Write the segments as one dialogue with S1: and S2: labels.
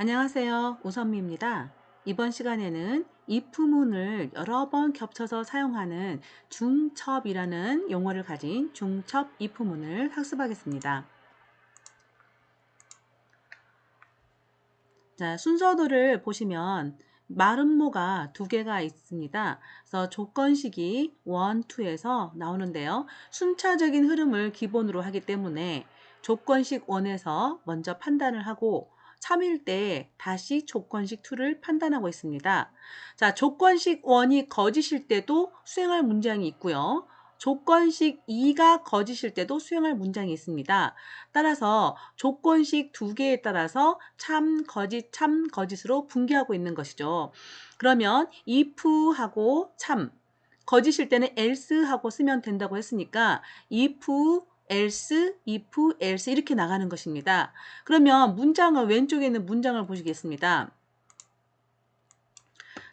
S1: 안녕하세요. 오선미입니다. 이번 시간에는 if문을 여러 번 겹쳐서 사용하는 중첩이라는 용어를 가진 중첩 if문을 학습하겠습니다. 자, 순서도를 보시면 마름모가 두 개가 있습니다. 그래서 조건식이 1, 2에서 나오는데요. 순차적인 흐름을 기본으로 하기 때문에 조건식 1에서 먼저 판단을 하고 3일 때 다시 조건식 2를 판단하고 있습니다. 자, 조건식 1이 거짓일 때도 수행할 문장이 있고요. 조건식 2가 거짓일 때도 수행할 문장이 있습니다. 따라서 조건식 두 개에 따라서 참, 거짓, 참, 거짓으로 분개하고 있는 것이죠. 그러면 if하고 참, 거짓일 때는 else하고 쓰면 된다고 했으니까 if, else, if, else 이렇게 나가는 것입니다. 그러면 문장을 왼쪽에 있는 문장을 보시겠습니다.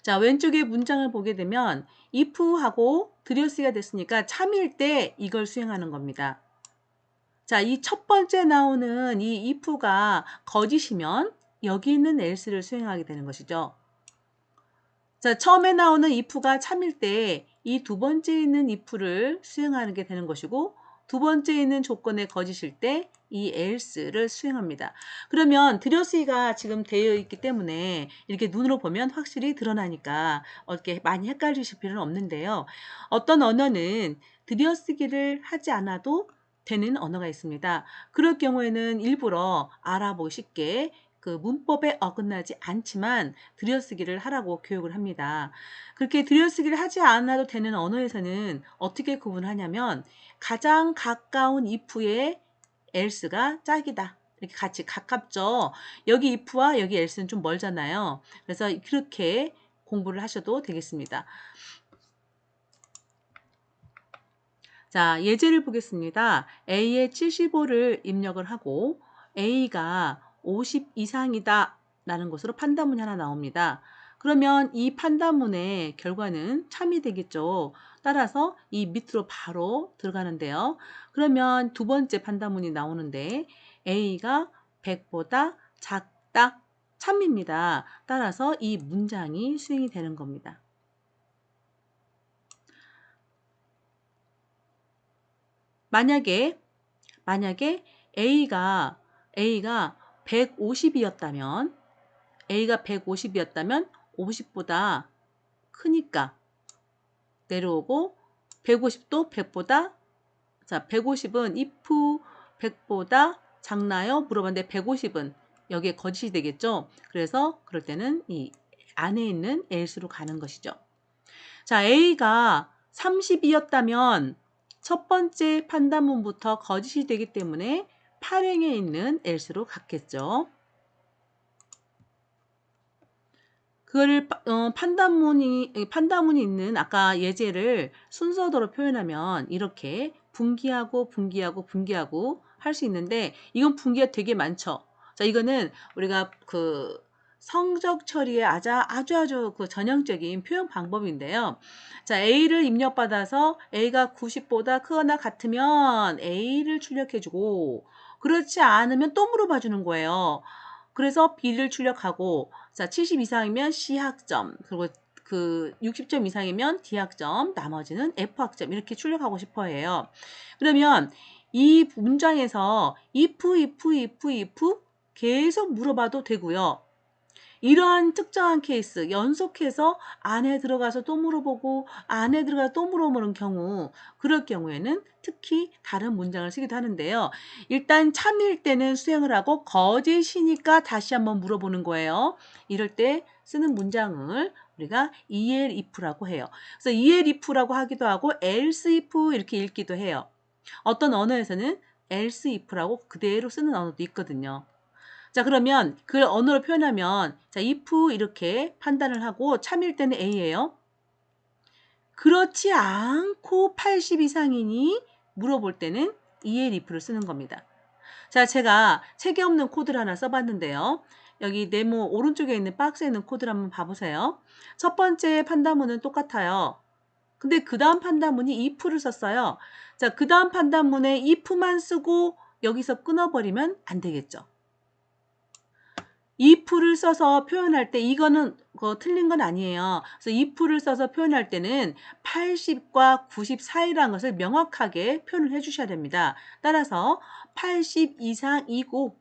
S1: 자, 왼쪽에 문장을 보게 되면 if하고 드려스가 됐으니까 참일 때 이걸 수행하는 겁니다. 자, 이 첫 번째 나오는 이 if가 거짓이면 여기 있는 else를 수행하게 되는 것이죠. 자, 처음에 나오는 if가 참일 때 이 두 번째 있는 if를 수행하는 게 되는 것이고 두 번째 있는 조건에 거짓일 때 이 else를 수행합니다. 그러면 드려스가 지금 되어 있기 때문에 이렇게 눈으로 보면 확실히 드러나니까 이렇게 많이 헷갈리실 필요는 없는데요. 어떤 언어는 들여쓰기를 하지 않아도 되는 언어가 있습니다. 그럴 경우에는 일부러 알아보기 쉽게 그 문법에 어긋나지 않지만 들여쓰기를 하라고 교육을 합니다. 그렇게 들여쓰기를 하지 않아도 되는 언어에서는 어떻게 구분하냐면 가장 가까운 if의 else가 짝이다. 이렇게 같이 가깝죠. 여기 if와 여기 else는 좀 멀잖아요. 그래서 그렇게 공부를 하셔도 되겠습니다. 자, 예제를 보겠습니다. A의 75를 입력을 하고 A가 50 이상이다 라는 것으로 판단문이 하나 나옵니다. 그러면 이 판단문의 결과는 참이 되겠죠. 따라서 이 밑으로 바로 들어가는데요. 그러면 두 번째 판단문이 나오는데 A가 100보다 작다 참입니다. 따라서 이 문장이 수행이 되는 겁니다. 만약에 만약에 A가 A가 150이었다면 A가 150이었다면 50보다 크니까 내려오고 150도 100보다 자 150은 if 100보다 작나요? 물어봤는데 150은 여기에 거짓이 되겠죠. 그래서 그럴 때는 이 안에 있는 else로 가는 것이죠. 자 A가 30이었다면 첫 번째 판단문부터 거짓이 되기 때문에 8행에 있는 else로 갔겠죠. 그거를 어, 판단문이 판단문이 있는 아까 예제를 순서대로 표현하면 이렇게 분기하고 분기하고 분기하고 할 수 있는데 이건 분기가 되게 많죠. 자 이거는 우리가 그 성적 처리에 아주 아주 아주 그 전형적인 표현 방법인데요. 자 A를 입력받아서 A가 90보다 크거나 같으면 A를 출력해주고 그렇지 않으면 또 물어봐 주는 거예요. 그래서 B를 출력하고 자, 70 이상이면 C 학점, 그리고 그 60점 이상이면 D 학점, 나머지는 F 학점 이렇게 출력하고 싶어 해요. 그러면 이 문장에서 if, if, if, if 계속 물어봐도 되고요. 이러한 특정한 케이스 연속해서 안에 들어가서 또 물어보고 안에 들어가서 또 물어보는 경우 그럴 경우에는 특히 다른 문장을 쓰기도 하는데요. 일단 참일 때는 수행을 하고 거짓이니까 다시 한번 물어보는 거예요. 이럴 때 쓰는 문장을 우리가 EL if라고 해요. 그래서 EL if라고 하기도 하고 else if 이렇게 읽기도 해요. 어떤 언어에서는 else if라고 그대로 쓰는 언어도 있거든요. 자 그러면 그 언어로 표현하면 자 if 이렇게 판단을 하고 참일 때는 A예요. 그렇지 않고 80 이상이니 물어볼 때는 EL if를 쓰는 겁니다. 자 제가 책에 없는 코드를 하나 써봤는데요. 여기 네모 오른쪽에 있는 박스에 있는 코드를 한번 봐보세요. 첫 번째 판단문은 똑같아요. 근데 그 다음 판단문이 if를 썼어요. 자, 그 다음 판단문에 if만 쓰고 여기서 끊어버리면 안 되겠죠. If를 써서 표현할 때 이거는 그 틀린 건 아니에요. 그래서 if를 써서 표현할 때는 80과 90 사이라는 것을 명확하게 표현을 해 주셔야 됩니다. 따라서 80 이상이고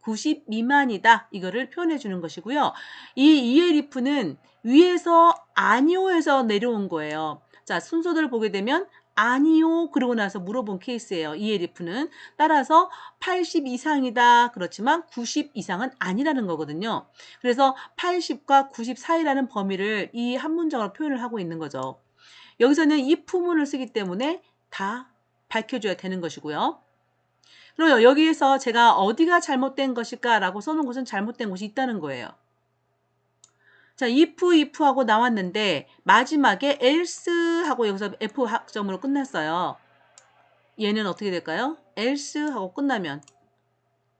S1: 90 미만이다. 이거를 표현해 주는 것이고요. 이 ELIF는 위에서 아니오에서 내려온 거예요. 자, 순서대로 보게 되면 아니요 그러고 나서 물어본 케이스예요. ELIF는 따라서 80 이상이다. 그렇지만 90 이상은 아니라는 거거든요. 그래서 80과 90 사이라는 범위를 이 한 문장으로 표현을 하고 있는 거죠. 여기서는 이 부문을 쓰기 때문에 다 밝혀줘야 되는 것이고요. 그리고 여기에서 제가 어디가 잘못된 것일까라고 써놓은 것은 잘못된 것이 있다는 거예요. 자, if, if 하고 나왔는데 마지막에 else 하고 여기서 F 학점으로 끝났어요. 얘는 어떻게 될까요? else 하고 끝나면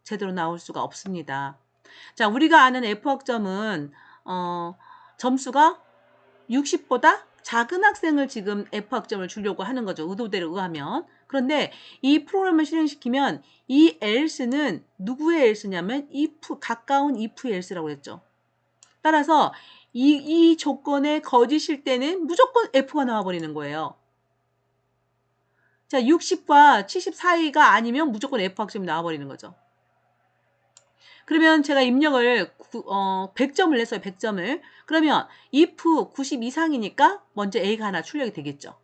S1: 제대로 나올 수가 없습니다. 자, 우리가 아는 F 학점은 어, 점수가 60보다 작은 학생을 지금 F 학점을 주려고 하는 거죠. 의도대로 의하면. 그런데 이 프로그램을 실행시키면 이 else는 누구의 else냐면 if 가까운 if else라고 했죠. 따라서 이, 이 조건에 거짓일 때는 무조건 F가 나와버리는 거예요. 자, 60과 70 사이가 아니면 무조건 F 학점이 나와버리는 거죠. 그러면 제가 입력을 구, 어, 100점을 냈어요. 100점을. 그러면 if 90 이상이니까 먼저 A가 하나 출력이 되겠죠.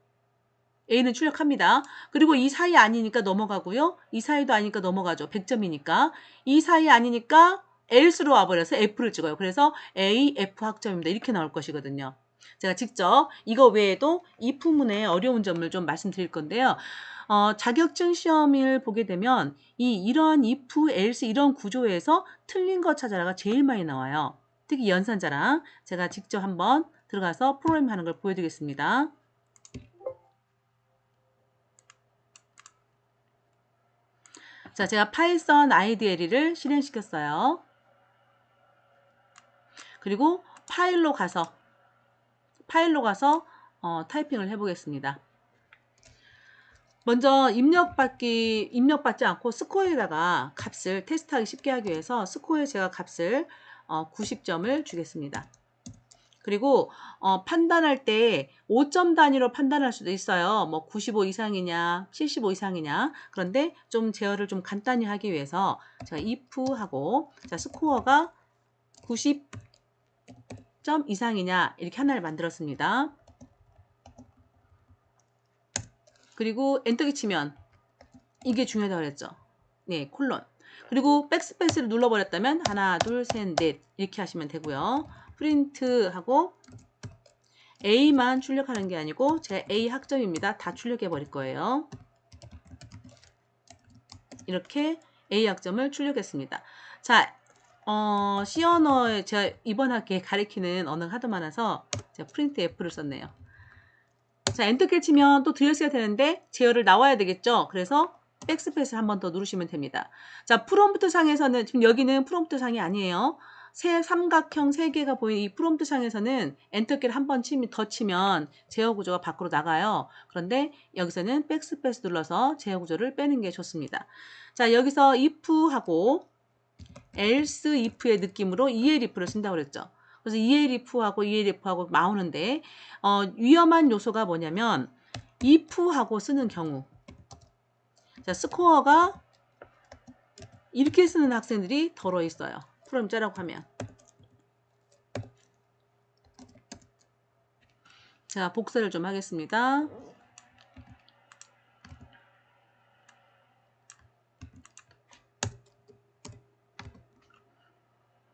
S1: A는 출력합니다. 그리고 이 사이 아니니까 넘어가고요. 이 사이도 아니니까 넘어가죠. 100점이니까. 이 사이 아니니까 else로 와버려서 F를 찍어요. 그래서 A, F 학점입니다. 이렇게 나올 것이거든요. 제가 직접 이거 외에도 이 부문의 어려운 점을 좀 말씀드릴 건데요. 어, 자격증 시험을 보게 되면 이 이런 if, else 이런 구조에서 틀린 거 찾아라가 제일 많이 나와요. 특히 연산자랑 제가 직접 한번 들어가서 프로그램 하는 걸 보여드리겠습니다. 자, 제가 파이썬 IDLE를 실행시켰어요. 그리고 파일로 가서 파일로 가서 어, 타이핑을 해보겠습니다. 먼저 입력받기 입력받지 않고 스코어에다가 값을 테스트하기 쉽게 하기 위해서 스코어에 제가 값을 어, 90점을 주겠습니다. 그리고 어, 판단할 때 5점 단위로 판단할 수도 있어요. 뭐 95 이상이냐, 75 이상이냐. 그런데 좀 제어를 좀 간단히 하기 위해서 제가 if 하고 자 스코어가 90 점 이상이냐 이렇게 하나를 만들었습니다. 그리고 엔터키 치면 이게 중요하다고 그랬죠. 네, 콜론. 그리고 백스페이스를 눌러버렸다면 하나, 둘, 셋, 넷 이렇게 하시면 되고요. 프린트 하고 A만 출력하는 게 아니고 제 A 학점입니다. 다 출력해 버릴 거예요. 이렇게 A 학점을 출력했습니다. 자, 어, C 언어에 제가 이번 학기에 가리키는 언어가 하도 많아서 제가 프린트 F를 썼네요. 자, 엔터키를 치면 또 들렸어야 되는데 제어를 나와야 되겠죠. 그래서 백스페이스 한번 더 누르시면 됩니다. 자, 프롬프트 상에서는 지금 여기는 프롬프트 상이 아니에요. 새 삼각형 세 개가 보이는 이 프롬프트 상에서는 엔터키를 한 번 더 치면 제어 구조가 밖으로 나가요. 그런데 여기서는 백스페이스 눌러서 제어 구조를 빼는 게 좋습니다. 자, 여기서 if 하고 else if의 느낌으로 elif를 쓴다고 그랬죠. 그래서 ELIF하고 ELIF하고 나오는데 어, 위험한 요소가 뭐냐면 IF하고 쓰는 경우 자 스코어가 이렇게 쓰는 학생들이 덜어 있어요. 프롬 짜라고 하면 자 복사를 좀 하겠습니다.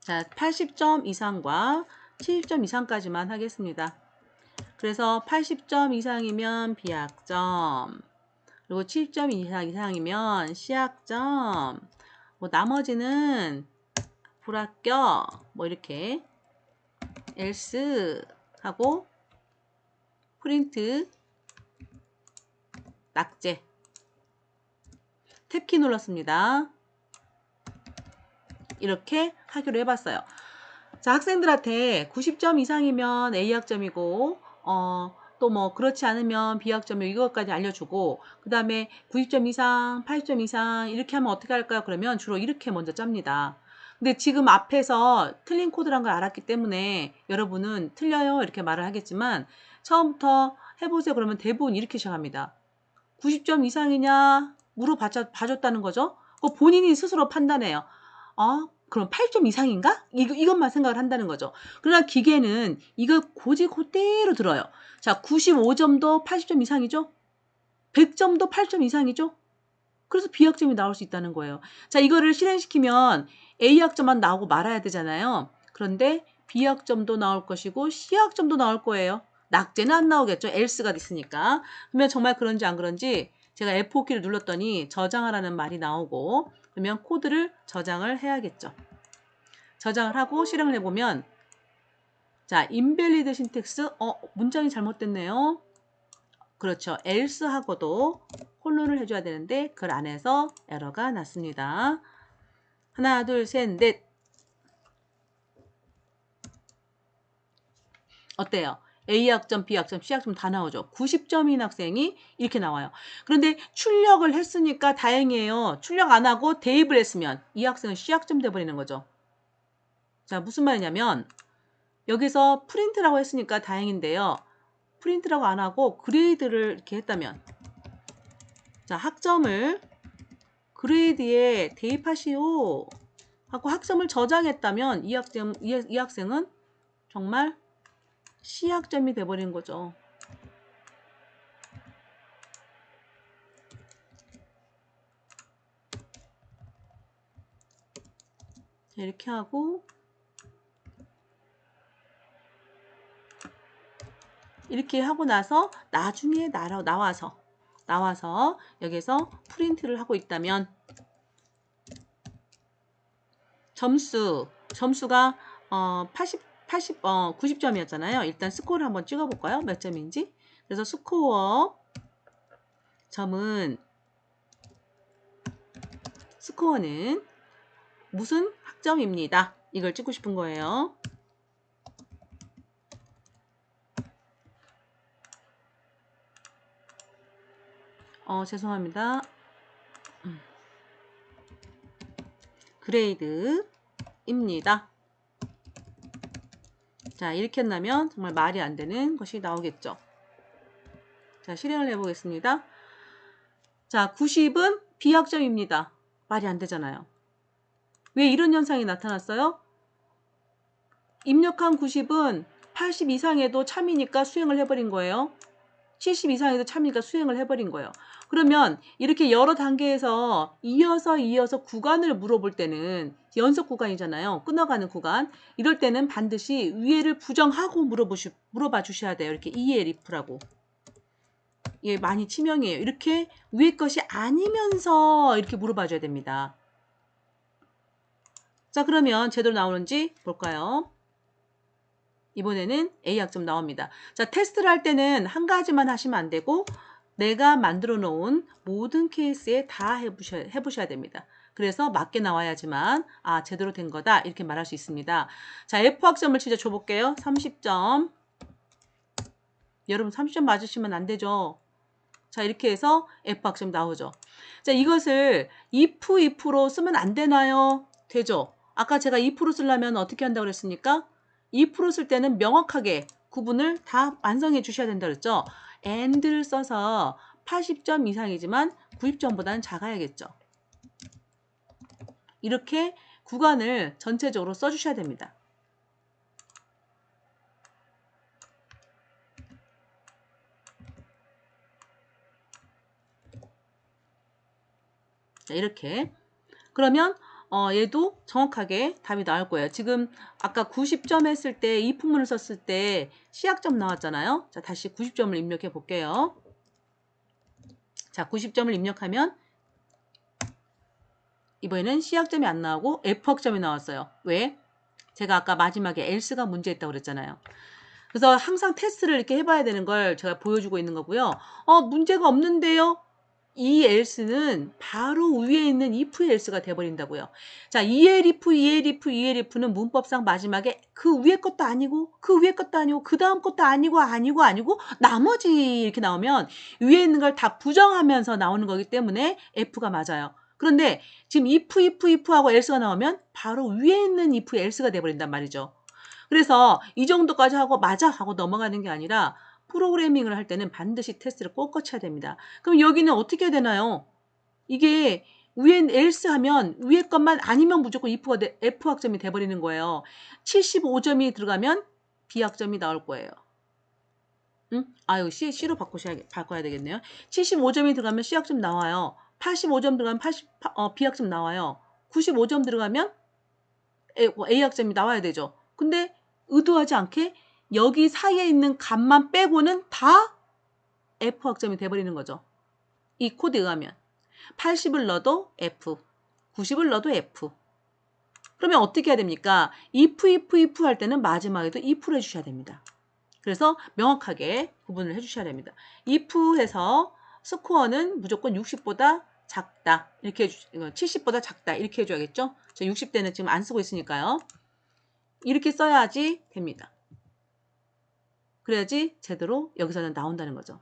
S1: 자, 80점 이상과 70점 이상까지만 하겠습니다. 그래서 80점 이상이면 비학점, 그리고 70점 이상 이상이면 시학점, 뭐 나머지는 불합격, 뭐 이렇게 else 하고 프린트 낙제 탭키 눌렀습니다. 이렇게 하기로 해봤어요. 자, 학생들한테 90점 이상이면 A 학점이고, 어, 또 뭐 그렇지 않으면 B 학점이 이것까지 알려주고, 그 다음에 90점 이상, 80점 이상 이렇게 하면 어떻게 할까요? 그러면 주로 이렇게 먼저 짭니다. 근데 지금 앞에서 틀린 코드란 걸 알았기 때문에 여러분은 틀려요 이렇게 말을 하겠지만 처음부터 해보세요 그러면 대부분 이렇게 시작합니다. 90점 이상이냐 물어봐줬다는 거죠. 그 본인이 스스로 판단해요. 아 그럼 8점 이상인가? 이거, 이것만 생각을 한다는 거죠. 그러나 기계는 이거 고지 그대로 들어요. 자 95점도 80점 이상이죠. 100점도 8점 이상이죠. 그래서 B학점이 나올 수 있다는 거예요. 자, 이거를 실행시키면 A학점만 나오고 말아야 되잖아요. 그런데 B학점도 나올 것이고 C학점도 나올 거예요. 낙제는 안 나오겠죠. else가 있으니까. 그러면 정말 그런지 안 그런지 제가 F4키를 눌렀더니 저장하라는 말이 나오고 그러면 코드를 저장을 해야겠죠. 저장을 하고 실행을 해보면 자, invalid syntax 어, 문장이 잘못됐네요. 그렇죠. else하고도 콜론을 해줘야 되는데 글 안에서 에러가 났습니다. 하나, 둘, 셋, 넷. 어때요? A학점, B학점, C학점 다 나오죠. 90점인 학생이 이렇게 나와요. 그런데 출력을 했으니까 다행이에요. 출력 안 하고 대입을 했으면 이 학생은 C학점 돼버리는 거죠. 자, 무슨 말이냐면 여기서 프린트라고 했으니까 다행인데요. 프린트라고 안 하고 그레이드를 이렇게 했다면 자 학점을 그레이드에 대입하시오 하고 학점을 저장했다면 이 학점 이, 이 학생은 정말 C학점이 돼버린 거죠. 자, 이렇게 하고 이렇게 하고 나서 나중에 나라, 나와서 나와서 여기서 프린트를 하고 있다면 점수 점수가 어, 80 80 어, 90점이었잖아요. 일단 스코어를 한번 찍어 볼까요? 몇 점인지. 그래서 스코어 점은 스코어는 무슨 학점입니다. 이걸 찍고 싶은 거예요. 어, 죄송합니다. 음. 그레이드입니다. 자, 이렇게 한다면 정말 말이 안 되는 것이 나오겠죠. 자, 실행을 해보겠습니다. 자, 90은 비학점입니다. 말이 안 되잖아요. 왜 이런 현상이 나타났어요? 입력한 90은 80 이상에도 참이니까 수행을 해버린 거예요. 70 이상에도 참이니까 수행을 해버린 거예요. 그러면 이렇게 여러 단계에서 이어서 이어서 구간을 물어볼 때는 연속 구간이잖아요. 끊어가는 구간. 이럴 때는 반드시 위에를 부정하고 물어보시, 물어봐 주셔야 돼요. 이렇게 EL if라고. 예, 많이 치명이에요. 이렇게 위에 것이 아니면서 이렇게 물어봐 줘야 됩니다. 자, 그러면 제대로 나오는지 볼까요? 이번에는 A 학점 나옵니다. 자, 테스트를 할 때는 한 가지만 하시면 안 되고 내가 만들어 놓은 모든 케이스에 다 해보셔야, 해보셔야 됩니다. 그래서 맞게 나와야지만 아 제대로 된 거다 이렇게 말할 수 있습니다. 자 F 학점을 진짜 줘볼게요. 30점 여러분 30점 맞으시면 안 되죠. 자 이렇게 해서 F 학점 나오죠. 자 이것을 if if로 쓰면 안 되나요? 되죠. 아까 제가 if로 쓰려면 어떻게 한다고 그랬습니까? If로 쓸 때는 명확하게 구분을 다 완성해 주셔야 된다 그랬죠. and를 써서 80점 이상이지만 90점보다는 작아야겠죠. 이렇게 구간을 전체적으로 써주셔야 됩니다. 자, 이렇게 그러면 어, 얘도 정확하게 답이 나올 거예요. 지금 아까 90점 했을 때 이 풍문을 썼을 때 시약점 나왔잖아요. 자, 다시 90점을 입력해 볼게요. 자, 90점을 입력하면 이번에는 C학점이 안 나오고 F학점이 나왔어요. 왜? 제가 아까 마지막에 else가 문제있다고 그랬잖아요. 그래서 항상 테스트를 이렇게 해봐야 되는 걸 제가 보여주고 있는 거고요. 어, 문제가 없는데요? 이 else는 바로 위에 있는 if else가 돼버린다고요. 자, EL if, EL if, EL if는 문법상 마지막에 그 위에 것도 아니고 그 위에 것도 아니고 그 다음 것도 아니고 아니고 아니고 나머지 이렇게 나오면 위에 있는 걸 다 부정하면서 나오는 거기 때문에 F가 맞아요. 그런데 지금 if, if, if하고 else가 나오면 바로 위에 있는 if, else가 돼버린단 말이죠. 그래서 이 정도까지 하고 맞아 하고 넘어가는 게 아니라 프로그래밍을 할 때는 반드시 테스트를 꼭 거쳐야 됩니다. 그럼 여기는 어떻게 해야 되나요? 이게 위에 else 하면 위에 것만 아니면 무조건 if가 돼, F 학점이 돼버리는 거예요. 75점이 들어가면 B 학점이 나올 거예요. 응? 아유 C, C로 바꾸셔야, 바꿔야 되겠네요. 75점이 들어가면 C 학점 나와요. 85점 들어가면 80, 어, B 학점 나와요. 95점 들어가면 A, 뭐 A 학점이 나와야 되죠. 근데 의도하지 않게 여기 사이에 있는 값만 빼고는 다 F 학점이 돼버리는 거죠. 이 코드에 의하면 80을 넣어도 F, 90을 넣어도 F. 그러면 어떻게 해야 됩니까? if, if, if 할 때는 마지막에도 if를 해주셔야 됩니다. 그래서 명확하게 구분을 해주셔야 됩니다. if 해서 스코어는 무조건 60보다 작다. 이렇게 해주, 70보다 작다. 이렇게 해줘야겠죠? 저 60대는 지금 안 쓰고 있으니까요. 이렇게 써야지 됩니다. 그래야지 제대로 여기서는 나온다는 거죠.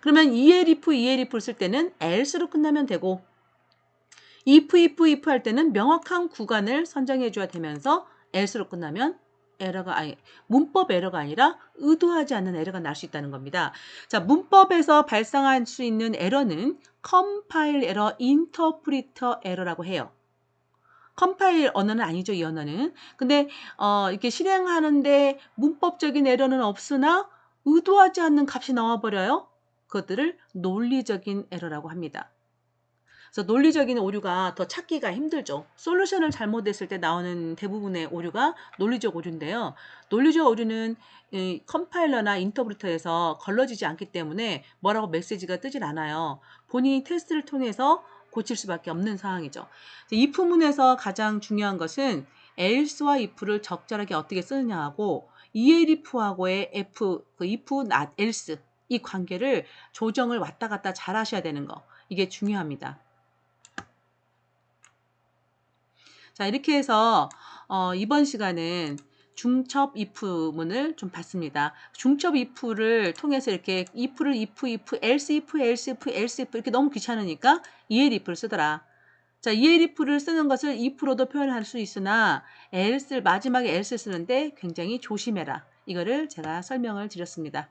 S1: 그러면 ELIF, ELIF를 쓸 때는 else로 끝나면 되고 if, if, if 할 때는 명확한 구간을 선정해 줘야 되면서 else로 끝나면 에러가 아니 문법 에러가 아니라 의도하지 않는 에러가 날 수 있다는 겁니다. 자, 문법에서 발생할 수 있는 에러는 컴파일 에러, 인터프리터 에러라고 해요. 컴파일 언어는 아니죠, 이 언어는. 근데 어, 이렇게 실행하는데 문법적인 에러는 없으나 의도하지 않는 값이 나와 버려요. 그것들을 논리적인 에러라고 합니다. 그래서 논리적인 오류가 더 찾기가 힘들죠. 솔루션을 잘못했을 때 나오는 대부분의 오류가 논리적 오류인데요. 논리적 오류는 이 컴파일러나 인터프리터에서 걸러지지 않기 때문에 뭐라고 메시지가 뜨질 않아요. 본인이 테스트를 통해서 고칠 수밖에 없는 상황이죠. 이 부문에서 가장 중요한 것은 else와 if를 적절하게 어떻게 쓰느냐 하고 elif하고의 f, 그 if, not else 이 관계를 조정을 왔다 갔다 잘 하셔야 되는 거. 이게 중요합니다. 자, 이렇게 해서 어, 이번 시간은 중첩 if문을 좀 봤습니다. 중첩 if를 통해서 이렇게 if를 if, if, else if, else if, else if 이렇게 너무 귀찮으니까 el if를 쓰더라. 자, el if를 쓰는 것을 if로도 표현할 수 있으나 else 마지막에 else 쓰는데 굉장히 조심해라. 이거를 제가 설명을 드렸습니다.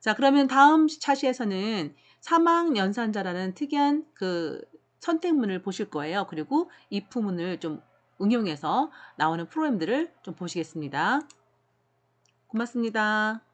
S1: 자, 그러면 다음 차시에서는 사망 연산자라는 특이한 그 선택문을 보실 거예요. 그리고 if문을 좀 응용해서 나오는 프로그램들을 좀 보시겠습니다. 고맙습니다.